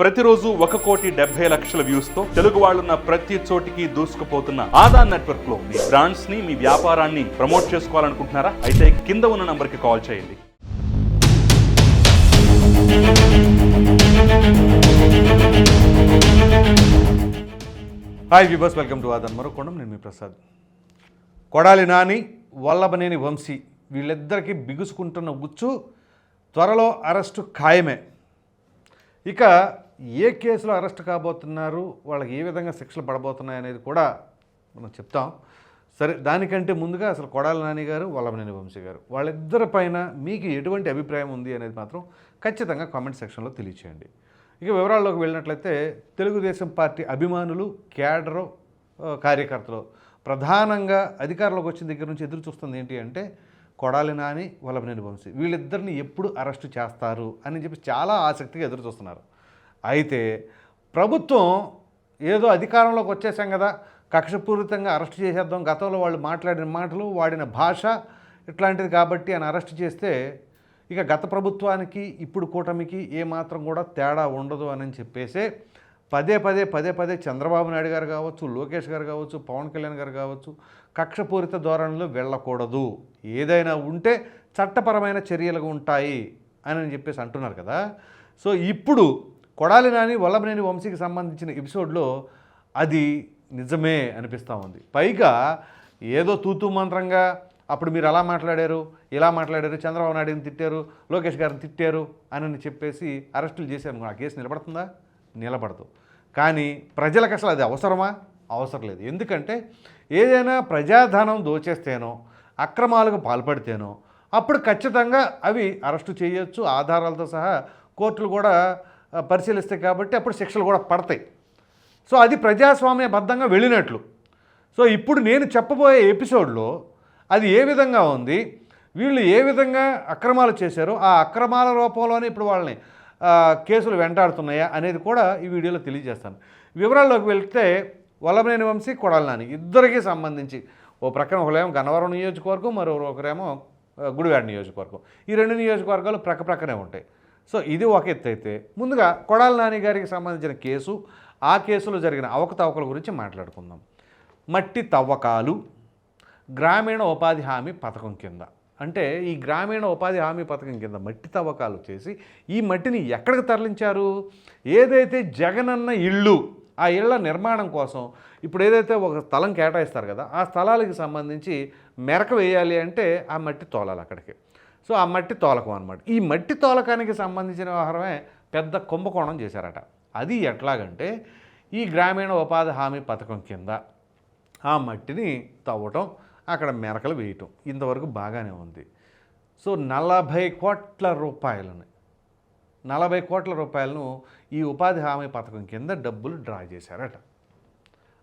ప్రతిరోజు ఒక కోటి డెబ్బై లక్షల వ్యూస్తో తెలుగు వాళ్ళున్న ప్రతి చోటికి దూసుకుపోతున్న ఆదాన్ నెట్వర్క్లో మీ బ్రాండ్స్ని మీ వ్యాపారాన్ని ప్రమోట్ చేసుకోవాలనుకుంటున్నారా? అయితే కింద ఉన్న నంబర్కి కాల్ చేయండి. హాయ్ విబస్ వెల్కమ్ టు ఆదన్ మరొకొండం. నేను మీ ప్రసాద్. కొడాలి నాని వల్లభనేని వంశీ వీళ్ళిద్దరికీ బిగుసుకుంటున్న ఉచ్చు త్వరలో అరెస్టు ఖాయమే. ఇక ఏ కేసులో అరెస్ట్ కాబోతున్నారు వాళ్ళకి ఏ విధంగా శిక్షలు పడబోతున్నాయి అనేది కూడా మనం చెప్తాం. సరే దానికంటే ముందుగా అసలు కొడాలి నాని గారు వల్లభనేని వంశీ గారు. వాళ్ళిద్దరి పైన మీకు ఎటువంటి అభిప్రాయం ఉంది అనేది మాత్రం ఖచ్చితంగా కామెంట్ సెక్షన్లో తెలియచేయండి. ఇక వివరాల్లోకి వెళ్ళినట్లయితే తెలుగుదేశం పార్టీ అభిమానులు క్యాడరు కార్యకర్తలు ప్రధానంగా అధికారంలోకి వచ్చిన దగ్గర నుంచి ఎదురు చూస్తుంది ఏంటి అంటే కొడాలి నాని వల్లభనేని వంశీ. వీళ్ళిద్దరిని ఎప్పుడు అరెస్టు చేస్తారు అని చెప్పి చాలా ఆసక్తిగా ఎదురు చూస్తున్నారు. అయితే ప్రభుత్వం ఏదో అధికారంలోకి వచ్చేసాం కదా కక్షపూరితంగా అరెస్ట్ చేసేద్దాం గతంలో వాళ్ళు మాట్లాడిన మాటలు వాడిన భాష ఇట్లాంటిది కాబట్టి అని అరెస్ట్ చేస్తే ఇక గత ప్రభుత్వానికి ఇప్పుడు కూటమికి ఏమాత్రం కూడా తేడా ఉండదు అని చెప్పేసే పదే పదే పదే పదే చంద్రబాబు నాయుడు గారు కావచ్చు లోకేష్ గారు కావచ్చు పవన్ కళ్యాణ్ గారు కావచ్చు కక్షపూరిత ధోరణిలో వెళ్ళకూడదు. ఏదైనా ఉంటే చట్టపరమైన చర్యలు ఉంటాయి అని చెప్పేసి అంటున్నారు కదా. సో ఇప్పుడు కొడాలి నాని వల్లభనేని వంశీకి సంబంధించిన ఎపిసోడ్లో అది నిజమే అనిపిస్తూ ఉంది. పైగా ఏదో తూతూ మంత్రంగా అప్పుడు మీరు అలా మాట్లాడారు ఇలా మాట్లాడారు చంద్రబాబు నాయుడుని తిట్టారు లోకేష్ గారిని తిట్టారు అని చెప్పేసి అరెస్టులు చేశారు ఆ కేసు నిలబడుతుందా? నిలబడదు. కానీ ప్రజలకు అసలు అది అవసరమా? అవసరం లేదు. ఎందుకంటే ఏదైనా ప్రజాధనం దోచేస్తేనో అక్రమాలకు పాల్పడితేనో అప్పుడు ఖచ్చితంగా అవి అరెస్టు చేయొచ్చు. ఆధారాలతో సహా కోర్టులు కూడా పరిశీలిస్తాయి కాబట్టి అప్పుడు శిక్షలు కూడా పడతాయి. సో అది ప్రజాస్వామ్య బద్ధంగా వెళ్ళినట్లు. సో ఇప్పుడు నేను చెప్పబోయే ఎపిసోడ్లో అది ఏ విధంగా ఉంది వీళ్ళు ఏ విధంగా అక్రమాలు చేశారో ఆ అక్రమాల రూపంలోనే ఇప్పుడు వాళ్ళని కేసులు వెంటాడుతున్నాయా అనేది కూడా ఈ వీడియోలో తెలియజేస్తాను. వివరాల్లోకి వెళ్తే వల్లభనేని వంశీ కొడాలి ఇద్దరికీ సంబంధించి ఓ ప్రక్కన ఒకరేమో గన్నవరం నియోజకవర్గం మరో ఒకరేమో గుడివాడ నియోజకవర్గం. ఈ రెండు నియోజకవర్గాలు ప్రక్క ప్రక్కనే ఉంటాయి. సో ఇది ఒక ఎత్తు అయితే. ముందుగా కొడాలి నాని గారికి సంబంధించిన కేసు ఆ కేసులో జరిగిన అవకతవకల గురించి మాట్లాడుకుందాం. మట్టి తవ్వకాలు గ్రామీణ ఉపాధి హామీ పథకం కింద. అంటే ఈ గ్రామీణ ఉపాధి హామీ పథకం కింద మట్టి తవ్వకాలు చేసి ఈ మట్టిని ఎక్కడికి తరలించారు? ఏదైతే జగనన్న ఇళ్ళు ఆ ఇళ్ళ నిర్మాణం కోసం ఇప్పుడు ఏదైతే ఒక స్థలం కేటాయిస్తారు కదా ఆ స్థలాలకు సంబంధించి మెరక వేయాలి అంటే ఆ మట్టి తోలాలి అక్కడికి. సో ఆ మట్టి తోలకం అనమాట ఈ మట్టి తోలకానికి సంబంధించిన వ్యవహారమే పెద్ద కుంభకోణం చేశారట. అది ఎట్లాగంటే ఈ గ్రామీణ ఉపాధి హామీ పథకం కింద ఆ మట్టిని తవ్వటం అక్కడ మెరకలు వేయటం ఇంతవరకు బాగానే ఉంది. సో నలభై కోట్ల రూపాయలని నలభై కోట్ల రూపాయలను ఈ ఉపాధి హామీ పథకం కింద డబ్బులు డ్రా చేశారట.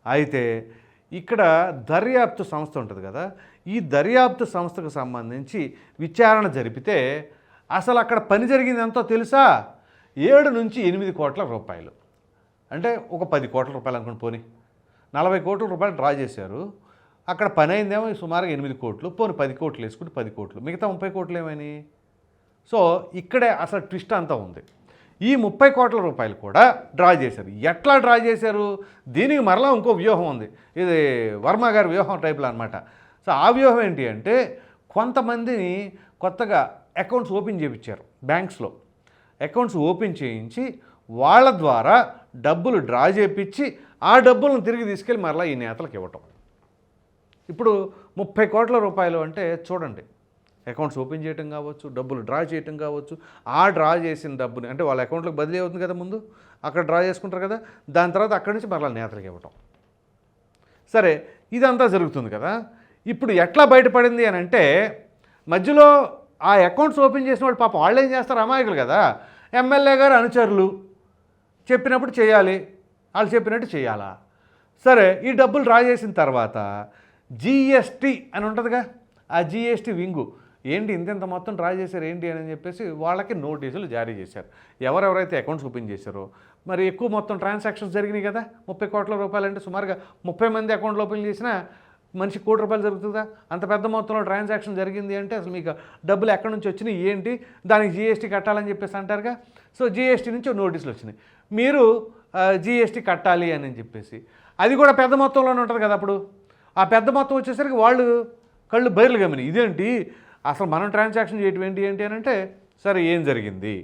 అయితే ఇక్కడ దర్యాప్తు సంస్థ ఉంటుంది కదా. ఈ దర్యాప్తు సంస్థకు సంబంధించి విచారణ జరిపితే అసలు అక్కడ పని జరిగింది ఎంతో తెలుసా? ఏడు నుంచి ఎనిమిది కోట్ల రూపాయలు. అంటే ఒక పది కోట్ల రూపాయలు అనుకుని పోనీ. నలభై కోట్ల రూపాయలు డ్రా చేశారు. అక్కడ పని అయిందేమో సుమారుగా ఎనిమిది కోట్లు. పోనీ పది కోట్లు వేసుకుంటే పది కోట్లు. మిగతా ముప్పై కోట్లు ఏమని సో ఇక్కడే అసలు ట్విస్ట్ అంతా ఉంది. ఈ ముప్పై కోట్ల రూపాయలు కూడా డ్రా చేశారు. ఎట్లా డ్రా చేశారు? దీనికి మరలా ఇంకో వ్యూహం ఉంది. ఇది వర్మ గారి వ్యూహం టైప్లో అనమాట సో ఆ వ్యూహం ఏంటి అంటే కొంతమందిని కొత్తగా అకౌంట్స్ ఓపెన్ చేయించారు బ్యాంక్స్లో. అకౌంట్స్ ఓపెన్ చేయించి వాళ్ళ ద్వారా డబ్బులు డ్రా చేయించి ఆ డబ్బులను తిరిగి తీసుకెళ్ళి మరలా ఈ నేతలకు ఇవ్వటం. ఇప్పుడు ముప్పై కోట్ల రూపాయలు అంటే చూడండి అకౌంట్స్ ఓపెన్ చేయటం కావచ్చు డబ్బులు డ్రా చేయటం కావచ్చు. ఆ డ్రా చేసిన డబ్బుని అంటే వాళ్ళ అకౌంట్లోకి బదిలీ అవుతుంది కదా ముందు? అక్కడ డ్రా చేసుకుంటారు కదా? దాని తర్వాత అక్కడి నుంచి మరలా నేతలకు ఇవ్వటం. సరే ఇదంతా జరుగుతుంది కదా? ఇప్పుడు ఎట్లా బయటపడింది అని అంటే మధ్యలో ఆ అకౌంట్స్ ఓపెన్ చేసిన వాళ్ళు పాపం వాళ్ళు ఏం చేస్తారు? అమాయకులు కదా? ఎమ్మెల్యే గారు అనుచరులు. చెప్పినప్పుడు చేయాలి. వాళ్ళు చెప్పినట్టు చేయాలా? సరే ఈ డబ్బులు డ్రా చేసిన తర్వాత జిఎస్టీ అని ఉంటుందిగా? ఆ జిఎస్టీ వింగు. ఏంటి ఇంతెంత మొత్తం డ్రా చేశారు ఏంటి అని చెప్పేసి వాళ్ళకి నోటీసులు జారీ చేశారు. ఎవరెవరైతే అకౌంట్స్ ఓపెన్ చేశారో మరి ఎక్కువ మొత్తం ట్రాన్సాక్షన్స్ జరిగినాయి కదా ముప్పై కోట్ల రూపాయలు అంటే సుమారుగా ముప్పై మంది అకౌంట్లు ఓపెన్ చేసినా మనిషి కోటి రూపాయలు జరుగుతుందా? అంత పెద్ద మొత్తంలో ట్రాన్సాక్షన్ జరిగింది అంటే అసలు మీకు డబ్బులు ఎక్కడి నుంచి వచ్చినాయి ఏంటి? దానికి జీఎస్టీ కట్టాలని చెప్పేసి అంటారుగా? సో జీఎస్టీ నుంచి నోటీసులు వచ్చినాయి. మీరు జీఎస్టీ కట్టాలి అని చెప్పేసి. అది కూడా పెద్ద మొత్తంలోనే ఉంటుంది కదా అప్పుడు. ఆ పెద్ద మొత్తం వచ్చేసరికి వాళ్ళు కళ్ళు బయలు గమని ఇదేంటి? అసలు మనం ట్రాన్సాక్షన్ చేయటం ఏంటి ఏంటి అని అంటే సరే ఏం జరిగింది?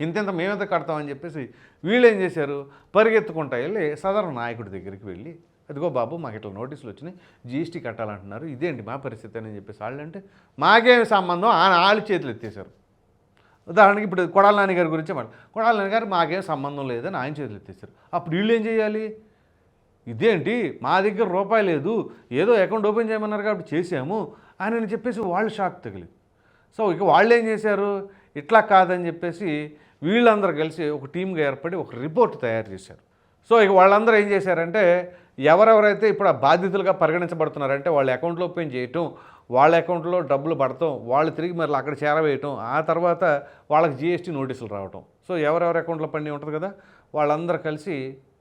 ఇంతెంత మేమెంత కడతామని చెప్పేసి వీళ్ళు ఏం చేశారు? పరిగెత్తుకుంటా వెళ్ళి సదరు నాయకుడి దగ్గరికి వెళ్ళి అదిగో బాబు మాకు ఇట్లా నోటీసులు వచ్చినాయి జీఎస్టీ కట్టాలంటున్నారు ఇదేంటి మా పరిస్థితి అని చెప్పేసి వాళ్ళు అంటే మాకేం సంబంధం? ఆయన వాళ్ళు చేతులు ఎత్తేసారు ఉదాహరణకి ఇప్పుడు కొడాల నాని గారి గురించి మాట కొడాల నాని గారు మాకేం సంబంధం లేదని ఆయన చేతులు ఎత్తేసారు అప్పుడు వీళ్ళు ఏం చేయాలి? ఇదేంటి? మా దగ్గర రూపాయి లేదు ఏదో అకౌంట్ ఓపెన్ చేయమన్నారు కాబట్టి చేసాము అని చెప్పేసి వాళ్ళు షాక్ తగిలి సో ఇక వాళ్ళు ఏం చేశారు? ఇట్లా కాదని చెప్పేసి వీళ్ళందరూ కలిసి ఒక టీమ్గా ఏర్పడి ఒక రిపోర్ట్ తయారు చేశారు. సో ఇక వాళ్ళందరూ ఏం చేశారంటే ఎవరెవరైతే ఇప్పుడు ఆ బాధితులుగా పరిగణించబడుతున్నారంటే వాళ్ళ అకౌంట్లో ఓపెన్ చేయటం వాళ్ళ అకౌంట్లో డబ్బులు పడటం వాళ్ళు తిరిగి మరి అక్కడ చేరవేయటం ఆ తర్వాత వాళ్ళకి జిఎస్టీ నోటీసులు రావటం. సో ఎవరెవరి అకౌంట్లో పని ఉంటుంది కదా వాళ్ళందరూ కలిసి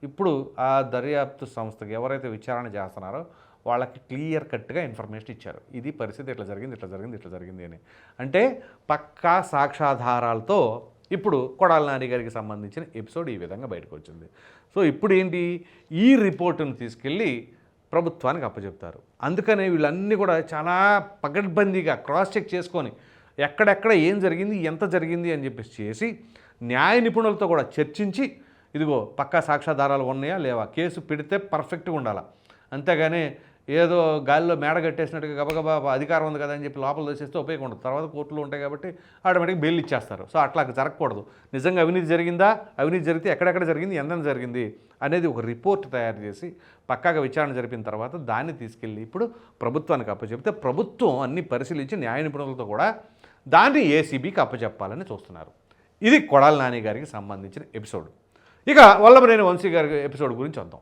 ఇప్పుడు ఆ దర్యాప్తు సంస్థకి ఎవరైతే విచారణ చేస్తున్నారో వాళ్ళకి క్లియర్ కట్గా ఇన్ఫర్మేషన్ ఇచ్చారు. ఇది పరిస్థితి ఇట్లా జరిగింది ఇట్లా జరిగింది ఇట్లా జరిగింది అని. అంటే పక్కా సాక్ష్యాధారాలతో ఇప్పుడు కొడాల నాని గారికి సంబంధించిన ఎపిసోడ్ ఈ విధంగా బయటకు వచ్చింది. సో ఇప్పుడు ఏంటి? ఈ రిపోర్టును తీసుకెళ్ళి ప్రభుత్వానికి అప్పచెప్తారు. అందుకనే వీళ్ళన్నీ కూడా చాలా పగడ్బందీగా క్రాస్ చెక్ చేసుకొని ఎక్కడెక్కడ ఏం జరిగింది ఎంత జరిగింది అని చెప్పేసి చేసి న్యాయ నిపుణులతో కూడా చర్చించి ఇదిగో పక్కా సాక్ష్యాధారాలు ఉన్నాయా లేవా? కేసు పెడితే పర్ఫెక్ట్గా ఉండాలా? అంతేగాని ఏదో గాలిలో మేడ కట్టేసినట్టుగా గబగబా అధికారం ఉంది కదా అని చెప్పి లోపల దోసేస్తే ఉపయోగం ఉండదు. తర్వాత కోర్టులు ఉంటాయి కాబట్టి ఆటోమేటిక్ బెయిల్ ఇచ్చేస్తారు. సో అట్లా జరగకూడదు. నిజంగా అవినీతి జరిగిందా? అవినీతి జరిగితే ఎక్కడెక్కడ జరిగింది? ఎంత జరిగింది? అనేది ఒక రిపోర్ట్ తయారు చేసి పక్కాగా విచారణ జరిపిన తర్వాత దాన్ని తీసుకెళ్ళి ఇప్పుడు ప్రభుత్వానికి అప్పచెప్తే ప్రభుత్వం అన్ని పరిశీలించి న్యాయ నిపుణులతో కూడా దాన్ని ఏసీబీకి అప్పచెప్పాలని చూస్తున్నారు. ఇది కొడాల నాని గారికి సంబంధించిన ఎపిసోడ్. ఇక వల్లభనేని వంశీ గారి ఎపిసోడ్ గురించి వద్దాం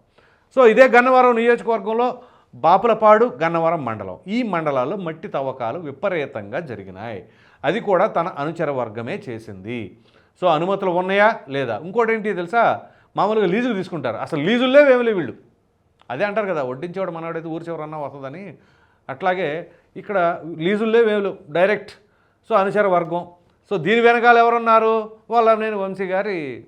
సో ఇదే గన్నవరం నియోజకవర్గంలో బాపులపాడు గన్నవరం మండలం. ఈ మండలాల్లో మట్టి తవ్వకాలు విపరీతంగా జరిగినాయి. అది కూడా తన అనుచర వర్గమే చేసింది. సో అనుమతులు ఉన్నాయా? లేదా? ఇంకోటి ఏంటి తెలుసా? మామూలుగా లీజులు తీసుకుంటారు. అసలు లీజుల్లో ఏమి వీళ్ళు. అదే అంటారు కదా వడ్డించేవాడు మనవాడైతే ఊరి చివరన్నా వస్తుందని. అట్లాగే ఇక్కడ లీజుల్లో వేలు డైరెక్ట్. సో అనుచర వర్గం. సో దీని వెనకాల ఎవరున్నారు? వాళ్ళ నేను వంశీ గారి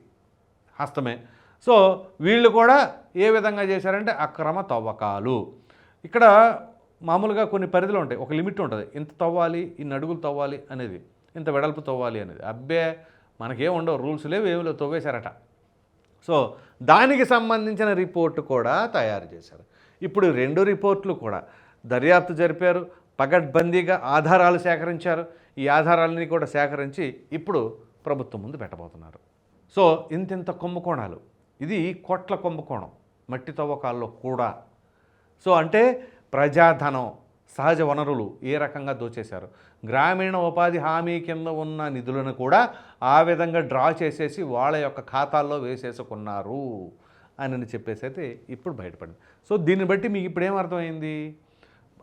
హస్తమే. సో వీళ్ళు కూడా ఏ విధంగా చేశారంటే అక్రమ తవ్వకాలు. ఇక్కడ మామూలుగా కొన్ని పరిధిలో ఉంటాయి. ఒక లిమిట్ ఉంటుంది. ఇంత తవ్వాలి ఇన్ని అడుగులు తవ్వాలి అనేది. ఇంత వెడల్పు తవ్వాలి అనేది. అబ్బే మనకేం ఉండవు. రూల్స్ లేవు ఏమి లేవు. తవ్వేశారట. సో దానికి సంబంధించిన రిపోర్టు కూడా తయారు చేశారు. ఇప్పుడు రెండు రిపోర్ట్లు కూడా దర్యాప్తు జరిపారు. పగడ్బందీగా ఆధారాలు సేకరించారు. ఈ ఆధారాలని కూడా సేకరించి ఇప్పుడు ప్రభుత్వం ముందు పెట్టబోతున్నారు. సో ఇంతింత కుంభకోణాలు. ఇది కోట్ల కుంభకోణం. మట్టి తవ్వకాల్లో కూడా. సో అంటే ప్రజాధనం సహజ వనరులు ఏ రకంగా దోచేశారు? గ్రామీణ ఉపాధి హామీ కింద ఉన్న నిధులను కూడా ఆ విధంగా డ్రా చేసేసి వాళ్ళ యొక్క ఖాతాల్లో వేసేసుకున్నారు అని చెప్పేసి అయితే ఇప్పుడు బయటపడింది. సో దీన్ని బట్టి మీకు ఇప్పుడు ఏమర్థమైంది?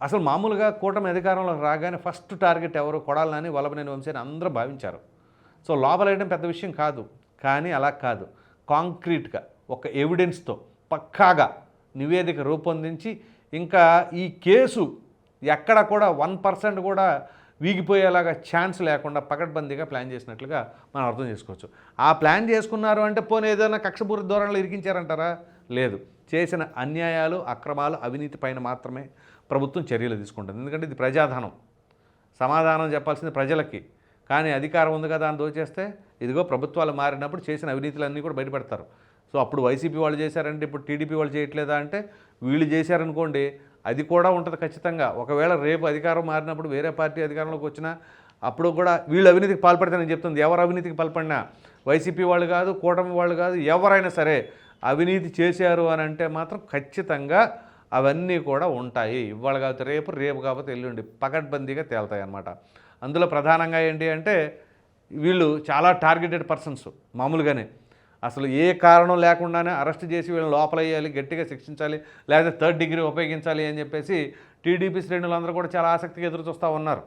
అసలు మామూలుగా కూటమి అధికారంలో రాగానే ఫస్ట్ టార్గెట్ ఎవరు? కొడాలని వల్లభనేని వంశీని అందరూ భావించారు. సో లోపలేయడం పెద్ద విషయం కాదు. కానీ అలా కాదు. కాంక్రీట్గా ఒక ఎవిడెన్స్తో పక్కాగా నివేదిక రూపొందించి ఇంకా ఈ కేసు ఎక్కడ కూడా వన్ పర్సెంట్ కూడా వీగిపోయేలాగా ఛాన్స్ లేకుండా పకడ్బందీగా ప్లాన్ చేసినట్లుగా మనం అర్థం చేసుకోవచ్చు. ఆ ప్లాన్ చేసుకున్నారు అంటే పోనీ ఏదైనా కక్షపూరిత ధోరణిలో ఇరికించారంటారా? లేదు. చేసిన అన్యాయాలు అక్రమాలు అవినీతి పైన మాత్రమే ప్రభుత్వం చర్యలు తీసుకుంటుంది. ఎందుకంటే ఇది ప్రజాధనం. సమాధానం చెప్పాల్సింది ప్రజలకి. కానీ అధికారం ఉంది కదా అని దోచేస్తే ఇదిగో ప్రభుత్వాలు మారినప్పుడు చేసిన అవినీతులన్నీ కూడా బయటపెడతారు. సో అప్పుడు వైసీపీ వాళ్ళు చేశారంటే ఇప్పుడు టీడీపీ వాళ్ళు చేయట్లేదా అంటే వీళ్ళు చేశారనుకోండి అది కూడా ఉంటుంది ఖచ్చితంగా. ఒకవేళ రేపు అధికారం మారినప్పుడు వేరే పార్టీ అధికారంలోకి వచ్చినా అప్పుడు కూడా వీళ్ళు అవినీతికి పాల్పడతానని చెప్తుంది ఎవరు అవినీతికి పాల్పడినా? వైసీపీ వాళ్ళు కాదు కూటమి వాళ్ళు కాదు ఎవరైనా సరే అవినీతి చేశారు అని అంటే మాత్రం ఖచ్చితంగా అవన్నీ కూడా ఉంటాయి. ఇవాళ కాకపోతే రేపు రేపు కాకపోతే ఎల్లుండి పకడ్బందీగా తేలుతాయి అన్నమాట అందులో ప్రధానంగా ఏంటి అంటే వీళ్ళు చాలా టార్గెటెడ్ పర్సన్స్ మామూలుగానే. అసలు ఏ కారణం లేకుండానే అరెస్ట్ చేసి వీళ్ళని లోపలయ్యాలి గట్టిగా శిక్షించాలి లేదా థర్డ్ డిగ్రీ ఉపయోగించాలి అని చెప్పేసి టీడీపీ శ్రేణులందరూ కూడా చాలా ఆసక్తిగా ఎదురు చూస్తూ ఉన్నారు.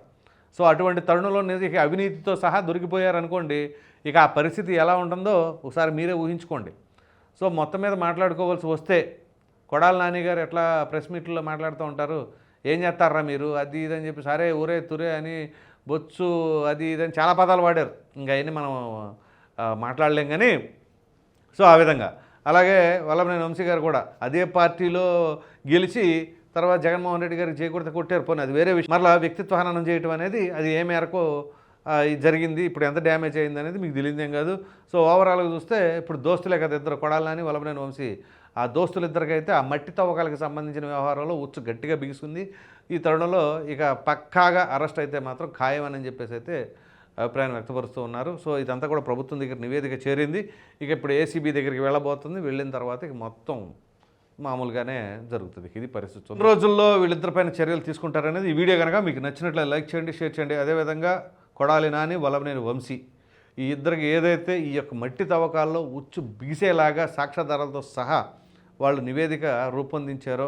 సో అటువంటి తరుణంలో నిజ- ఇక అవినీతితో సహా దొరికిపోయారనుకోండి ఇక ఆ పరిస్థితి ఎలా ఉంటుందో ఒకసారి మీరే ఊహించుకోండి. సో మొత్తం మీద మాట్లాడుకోవాల్సి వస్తే కొడాల నాని గారు ఎట్లా ప్రెస్ మీట్లో మాట్లాడుతూ ఉంటారు ఏం చేస్తారా మీరు? అది ఇది అని చెప్పి సరే ఊరే తురే అని బొచ్చు అది ఇది అని చాలా పదాలు వాడారు. ఇంకా అవన్నీ మనం మాట్లాడలేం కానీ సో ఆ విధంగా. అలాగే వల్లభనేని వంశీ గారు కూడా అదే పార్టీలో గెలిచి తర్వాత జగన్మోహన్ రెడ్డి గారికి చేయకూడదు కొట్టారు. పోనీ అది వేరే విషయం. మరలా వ్యక్తిత్వ హననం చేయటం అనేది అది ఏ మేరకు ఇది జరిగింది ఇప్పుడు ఎంత డ్యామేజ్ అయింది అనేది మీకు తెలియదేం కాదు. సో ఓవరాల్గా చూస్తే ఇప్పుడు దోస్తులే కదా ఇద్దరు కొడాలని వల్లభనేని వంశీ. ఆ దోస్తులిద్దరికైతే ఆ మట్టి తవ్వకాలకు సంబంధించిన వ్యవహారంలో ఉచ్చు గట్టిగా బిగుసుకుంది. ఈ తరుణంలో ఇక పక్కాగా అరెస్ట్ అయితే మాత్రం ఖాయమని చెప్పేసి అయితే అభిప్రాయం వ్యక్తపరుస్తూ ఉన్నారు. సో ఇదంతా కూడా ప్రభుత్వం దగ్గర నివేదిక చేరింది. ఇక ఇప్పుడు ఏసీబీ దగ్గరికి వెళ్ళబోతుంది. వెళ్ళిన తర్వాత ఇక మొత్తం మామూలుగానే జరుగుతుంది. ఇది పరిస్థితి. రోజుల్లో వీళ్ళిద్దరిపైన చర్యలు తీసుకుంటారనేది ఈ వీడియో కనుక మీకు నచ్చినట్లయితే లైక్ చేయండి షేర్ చేయండి. అదేవిధంగా కొడాలి నాని వల్లభనేని వంశీ ఈ ఇద్దరికి ఏదైతే ఈ యొక్క మట్టి తవ్వకాల్లో ఉచ్చు బిగిసేలాగా సాక్ష్యాధారాలతో సహా వాళ్ళు నివేదిక రూపొందించారో